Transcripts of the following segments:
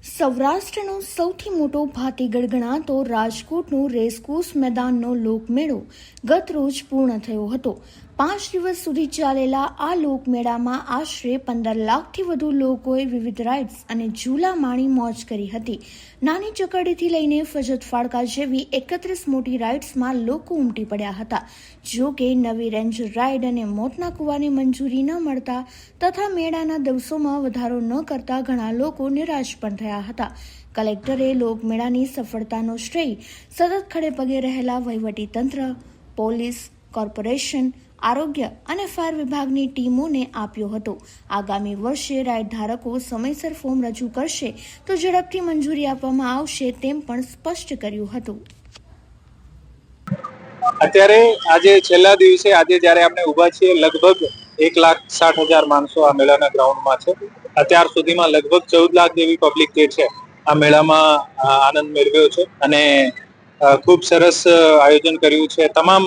સૌરાષ્ટ્રનો સૌથી મોટો ભાતીગઢ ગણાતો રાજકોટનો રેસકોર્સ મેદાનનો લોકમેળો ગત રોજ પૂર્ણ થયો હતો. પાંચ દિવસ સુધી ચાલેલા આ લોકમેળામાં આશરે પંદર લાખથી વધુ લોકોએ વિવિધ રાઇડ્સ અને ઝૂલા માણી મોજ કરી હતી. નાની ચકરડીથી લઈને ફજત ફાળકા જેવી એકત્રીસ મોટી રાઇડ્સમાં લોકો ઉમટી પડ્યા હતા. જો કે નવી રેન્જ રાઇડ અને મોતના કૂવાની મંજૂરી ન મળતા તથા મેળાના દિવસોમાં વધારો ન કરતા ઘણા લોકો નિરાશ પણ થયા હતા. કલેક્ટરે લોકમેળાની સફળતાનો શ્રેય સતત ખડે પગે રહેલા વહીવટીતંત્ર પોલીસ, કોર્પોરેશન આરોગ્ય અને ફાયર વિભાગની ટીમોને આપ્યો હતો. આગામી વર્ષે રાઇડ ધારકો સમયસર ફોર્મ રજૂ કરશે તો ઝડપથી મંજૂરી આપવામાં આવશે તેમ પણ સ્પષ્ટ કર્યું હતું. અત્યારે આજે છેલ્લા દિવસે આજે જ્યારે આપણે ઊભા છીએ, લગભગ એક લાખ સાઠ હજાર માણસો આ મેળાના ગ્રાઉન્ડમાં છે. અત્યાર સુધીમાં લગભગ ચૌદ લાખ જેવી પબ્લિક જે છે, આ મેળામાં આનંદ મેળવ્યો છે. અને ખૂબ સરસ આયોજન કર્યું છે તમામ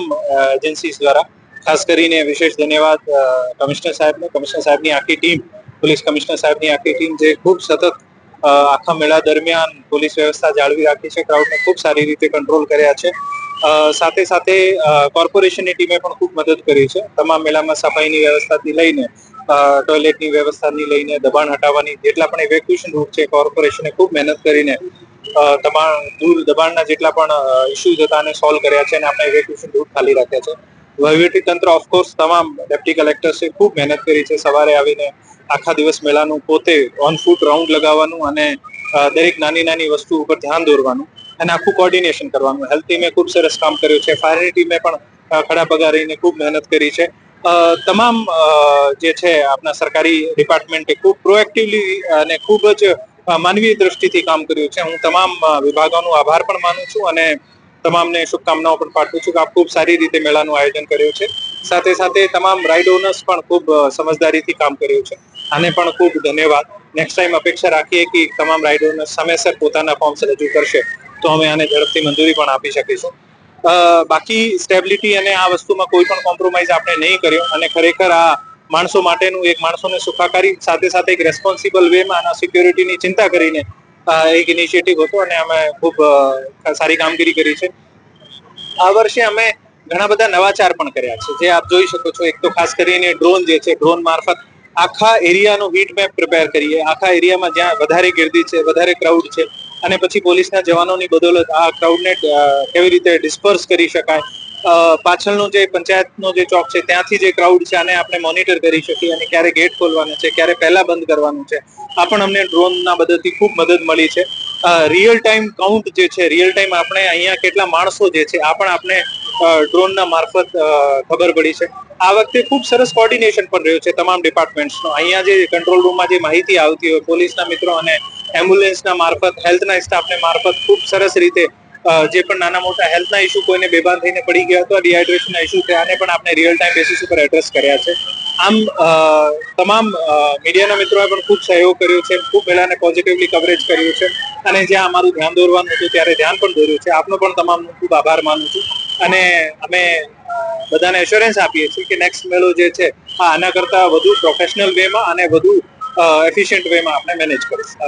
એજન્સીસ દ્વારા. ખાસ કરીને વિશેષ ધન્યવાદ કમિશનર સાહેબને. કમિશનર સાહેબની આખી ટીમ, પોલીસ કમિશનર સાહેબની આખી ટીમ જે ખૂબ સતત આખા મેળા દરમિયાન પોલીસ વ્યવસ્થા જાળવી રાખી છે, ક્રાઉડને ખૂબ સારી રીતે કંટ્રોલ કર્યા છે. સાથે સાથે કોર્પોરેશનની ટીમે પણ ખૂબ મદદ કરી છે. તમામ મેળામાં સફાઈની વ્યવસ્થાથી લઈને ટોયલેટની વ્યવસ્થાથી લઈને દબાણ હટાવવાની જેટલા પણ ઇવેક્યુએશન રૂટ છે, કોર્પોરેશને ખૂબ મહેનત કરીને તમામ દૂર દબાણના જેટલા પણ ઇસ્યુઝ હતા એને સોલ્વ કર્યા છે અને આપણે ઇવેક્યુએશન રૂટ ખાલી રાખ્યા છે. વહીવટી તંત્ર ઓફકોર્સ તમામ ડેપ્ટી કલેક્ટર્સે ખૂબ મહેનત કરી છે સવારે આવીને આખા દિવસ મેળાનું પોતે ઓન ફૂટ રાઉન્ડ લગાવવાનું અને દરેક નાની નાની વસ્તુ ઉપર ધ્યાન દોરવાનું અને આખું કોર્ડિનેશન કરવાનું. હેલ્થ ટીમે ખૂબ સરસ કામ કર્યું છે. ફાયરની ટીમે પણ ખડા પગારીને ખૂબ મહેનત કરી છે. તમામ જે છે આપણા સરકારી ડિપાર્ટમેન્ટે ખૂબ પ્રોએક્ટિવલી અને ખૂબ જ માનવીય દ્રષ્ટિથી કામ કર્યું છે. હું તમામ વિભાગોનો આભાર પણ માનું છું અને તમામને શુભકામનાઓ પણ પાઠવું છું કે આપ ખૂબ સારી રીતે મેળાનું આયોજન કર્યું છે. સાથે સાથે તમામ રાઇડ ઓનર્સ પણ ખૂબ સમજદારીથી કામ કર્યું છે. આને પણ ખૂબ ધન્યવાદ. નેક્સ્ટ ટાઈમ અપેક્ષા રાખીએ કે તમામ રાઇડ ઓનર્સ સમયસર પોતાના ફોર્મ્સ રજૂ કરશે. તો અમે આને ઝડપથી મંજૂરી પણ આપી શકીશું. બાકી સ્ટેબિલિટી અને આ વસ્તુમાં કોઈ પણ કોમ્પ્રોમાઇઝ આપણે નહીં કર્યો અને ખરેખર આ માણસો માટેનું એક માણસોને સુખાકારી સાથે સાથે એક રેસ્પોન્સિબલ વેમાં આના સિક્યોરિટીની ચિંતા કરીને એક ઇનિશિયેટિવ હતો અને અમે ખૂબ સારી કામગીરી કરી છે. આ વર્ષે અમે ઘણા બધા નવાચાર પણ કર્યા છે. જે આપ જોઈ શકો છો, એક તો ખાસ કરીને ડ્રોન જે છે ડ્રોન મારફત આખા એરિયાનો હીટ મેપ પ્રિપેર કરીએ. આખા એરિયામાં જ્યાં વધારે ગીર્દી છે, વધારે ક્રાઉડ છે, અને પછી પોલીસના જવાનોની બદોલત આ ક્રાઉડને કેવી રીતે ડિસ્પર્સ કરી શકાય પાછળનો જે પંચાયતનો જે ચોક છે, ત્યાંથી જે ક્રાઉડ છે, આને આપણે મોનિટર કરી શકીએ અને ક્યારે ગેટ ખોલવાનું છે, ક્યારે પહેલા બંધ કરવાનું છે, આ પણ અમને ડ્રોનના મદદથી ખૂબ મદદ મળી છે. રિયલ ટાઈમ કાઉન્ટ જે છે રિયલ ટાઈમ આપણે અહીંયા કેટલા માણસો જે છે, આ પણ આપણે ડ્રોનના મારફત ખબર પડી છે. આ વખતે ખૂબ સરસ કોર્ડિનેશન પણ રહ્યું છે તમામ ડિપાર્ટમેન્ટ્સનો અહીંયા જે કંટ્રોલ રૂમમાં જે માહિતી આવતી હોય, પોલીસના મિત્રો અને એમ્બ્યુલન્સના મારફત હેલ્થના સ્ટાફને મારફત ખૂબ સરસ રીતે જે પણ નાના મોટા હેલ્થના ઇસ્યુ કોઈને બેભાન થઈને પડી ગયા અથવા ડિહાઇડ્રેશનના ઇસ્યુ છે આને પણ આપણે રિયલ ટાઈમ બેસિસ ઉપર એડ્રેસ કર્યા છે. આમ તમામ મીડિયાના મિત્રોએ પણ ખૂબ સહયોગ કર્યો છે, ખૂબ મેળાને પોઝિટિવલી કવરેજ કર્યું છે અને જ્યાં અમારું ધ્યાન દોરવાનું હતું ત્યારે ધ્યાન પણ દોર્યું છે. આપનો પણ તમામનો ખૂબ આભાર માનું છું અને અમે બધાને એશ્યોરન્સ આપીએ છીએ કે નેક્સ્ટ મેળો જે છે, આ આના કરતાં વધુ પ્રોફેશનલ વેમાં અને વધુ એફિશિયન્ટ વેમાં આપણે મેનેજ કરીશું.